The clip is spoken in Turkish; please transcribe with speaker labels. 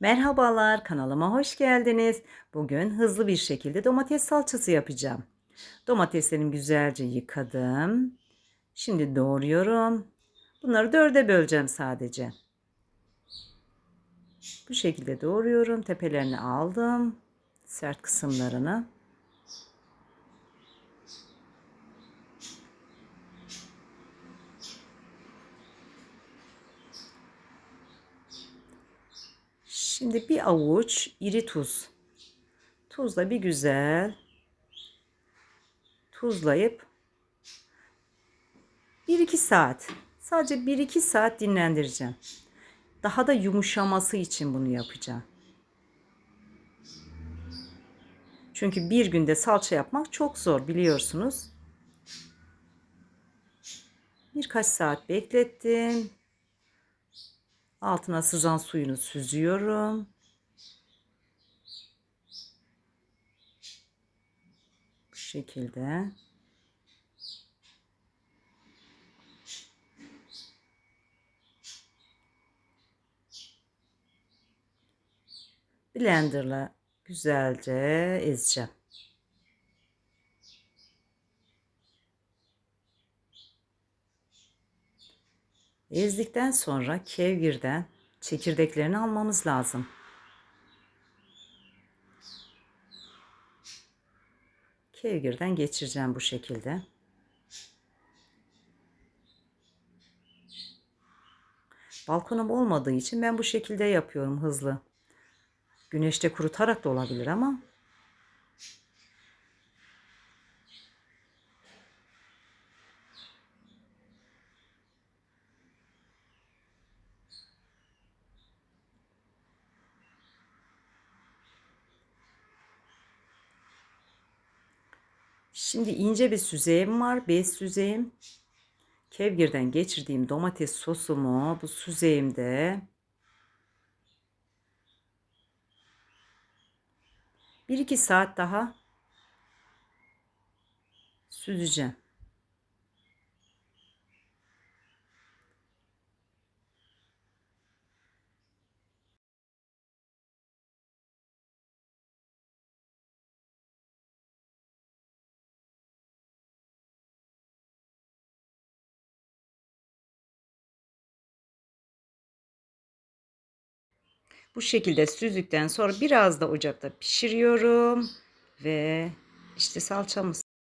Speaker 1: Merhabalar, kanalıma hoş geldiniz. Bugün hızlı bir şekilde domates salçası yapacağım. Domateslerimi güzelce yıkadım. Şimdi doğruyorum. Bunları dörde böleceğim sadece. Bu şekilde doğruyorum. Tepelerini aldım. Sert kısımlarını. Şimdi bir avuç iri tuz. Tuzla bir güzel tuzlayıp 1-2 saat sadece 1-2 saat dinlendireceğim. Daha da yumuşaması için bunu yapacağım. Çünkü bir günde salça yapmak çok zor biliyorsunuz. Birkaç saat beklettim. Altına sızan suyunu süzüyorum. Bu şekilde. Blenderla güzelce ezeceğim. Ezdikten sonra kevgirden çekirdeklerini almamız lazım. Kevgirden geçireceğim bu şekilde. Balkonum olmadığı için ben bu şekilde yapıyorum hızlı. Güneşte kurutarak da olabilir ama Şimdi ince bir süzeyim var. Bez süzeyim. Kevgirden geçirdiğim domates sosumu bu süzeyimde bir iki saat daha süzeceğim. Bu şekilde süzdükten sonra biraz da ocakta pişiriyorum ve işte salçamız.